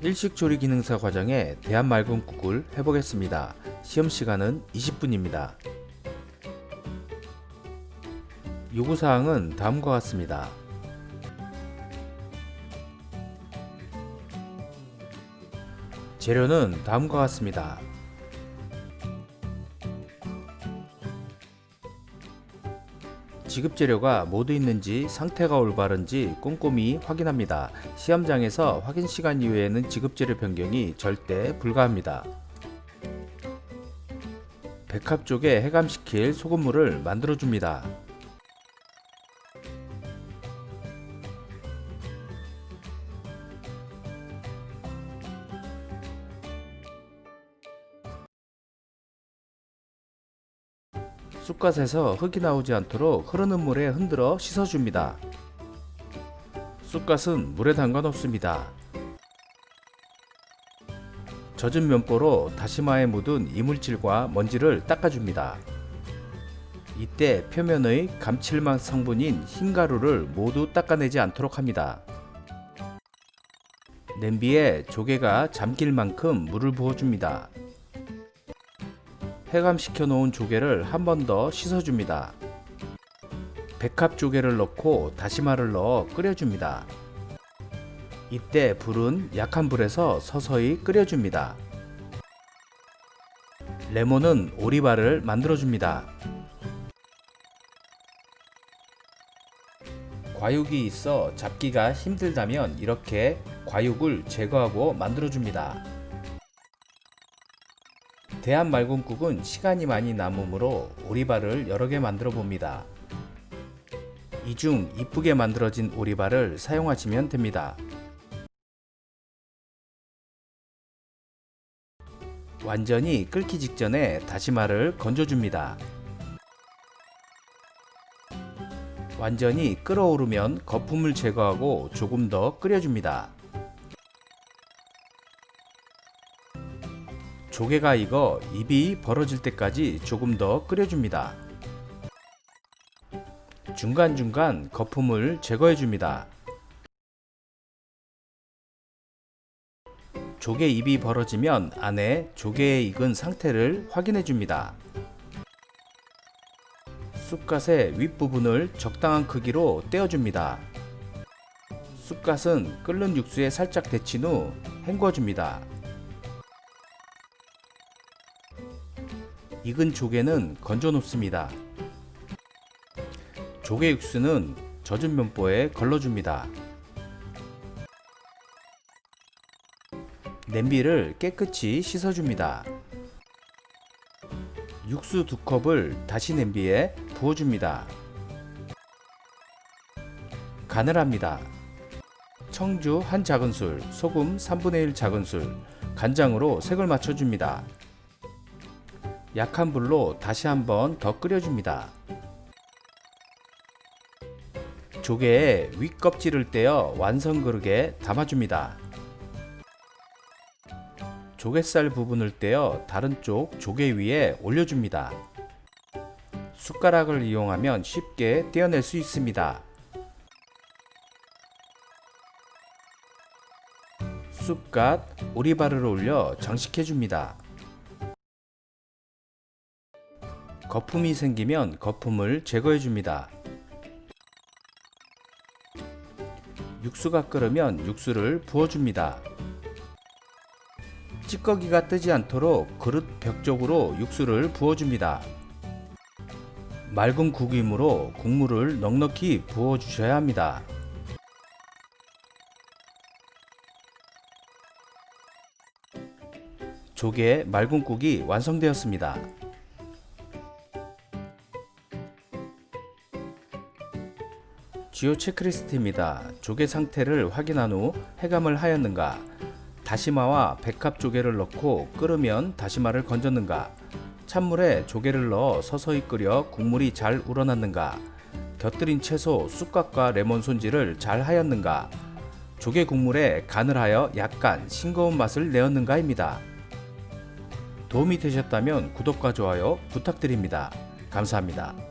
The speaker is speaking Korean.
일식조리 기능사 과정에 대한말금국을 해보겠습니다. 시험 시간은 20분입니다. 요구사항은 다음과 같습니다. 재료는 다음과 같습니다. 지급 재료가 모두 있는지 상태가 올바른지 꼼꼼히 확인합니다. 시험장에서 확인 시간 이후에는 지급 재료 변경이 절대 불가합니다. 백합 쪽에 해감시킬 소금물을 만들어 줍니다. 쑥갓에서 흙이 나오지 않도록 흐르는 물에 흔들어 씻어줍니다. 쑥갓은 물에 담가 놓습니다. 젖은 면보로 다시마에 묻은 이물질과 먼지를 닦아줍니다. 이때 표면의 감칠맛 성분인 흰가루를 모두 닦아내지 않도록 합니다. 냄비에 조개가 잠길 만큼 물을 부어줍니다. 해감시켜 놓은 조개를 한 번 더 씻어줍니다. 백합 조개를 넣고 다시마를 넣어 끓여줍니다. 이때 불은 약한 불에서 서서히 끓여줍니다. 레몬은 오리발을 만들어줍니다. 과육이 있어 잡기가 힘들다면 이렇게 과육을 제거하고 만들어줍니다. 대한말곰국은 시간이 많이 남으므로 오리발을 여러 개 만들어 봅니다. 이 중 이쁘게 만들어진 오리발을 사용하시면 됩니다. 완전히 끓기 직전에 다시마를 건져줍니다. 완전히 끓어오르면 거품을 제거하고 조금 더 끓여줍니다. 조개가 익어 입이 벌어질 때까지 조금 더 끓여줍니다. 중간중간 거품을 제거해줍니다. 조개 입이 벌어지면 안에 조개의 익은 상태를 확인해줍니다. 쑥갓의 윗부분을 적당한 크기로 떼어줍니다. 쑥갓은 끓는 육수에 살짝 데친 후 헹궈줍니다. 익은 조개는 건져 놓습니다. 조개 육수는 젖은 면보에 걸러줍니다. 냄비를 깨끗이 씻어줍니다. 육수 두 컵을 다시 냄비에 부어줍니다. 간을 합니다. 청주 한 작은술, 소금 3분의 1 작은술, 간장으로 색을 맞춰줍니다. 약한 불로 다시 한번 더 끓여줍니다. 조개에 윗껍질을 떼어 완성 그릇에 담아줍니다. 조갯살 부분을 떼어 다른 쪽 조개 위에 올려줍니다. 숟가락을 이용하면 쉽게 떼어낼 수 있습니다. 쑥갓, 오리발을 올려 장식해줍니다. 거품이 생기면 거품을 제거해 줍니다. 육수가 끓으면 육수를 부어줍니다. 찌꺼기가 뜨지 않도록 그릇 벽 쪽으로 육수를 부어줍니다. 맑은 국이므로 국물을 넉넉히 부어주셔야 합니다. 조개 맑은 국이 완성되었습니다. 주요 체크리스트입니다. 조개 상태를 확인한 후 해감을 하였는가, 다시마와 백합 조개를 넣고 끓으면 다시마를 건졌는가, 찬물에 조개를 넣어 서서히 끓여 국물이 잘 우러났는가, 곁들인 채소, 쑥갓과 레몬 손질을 잘 하였는가, 조개 국물에 간을 하여 약간 싱거운 맛을 내었는가입니다. 도움이 되셨다면 구독과 좋아요 부탁드립니다. 감사합니다.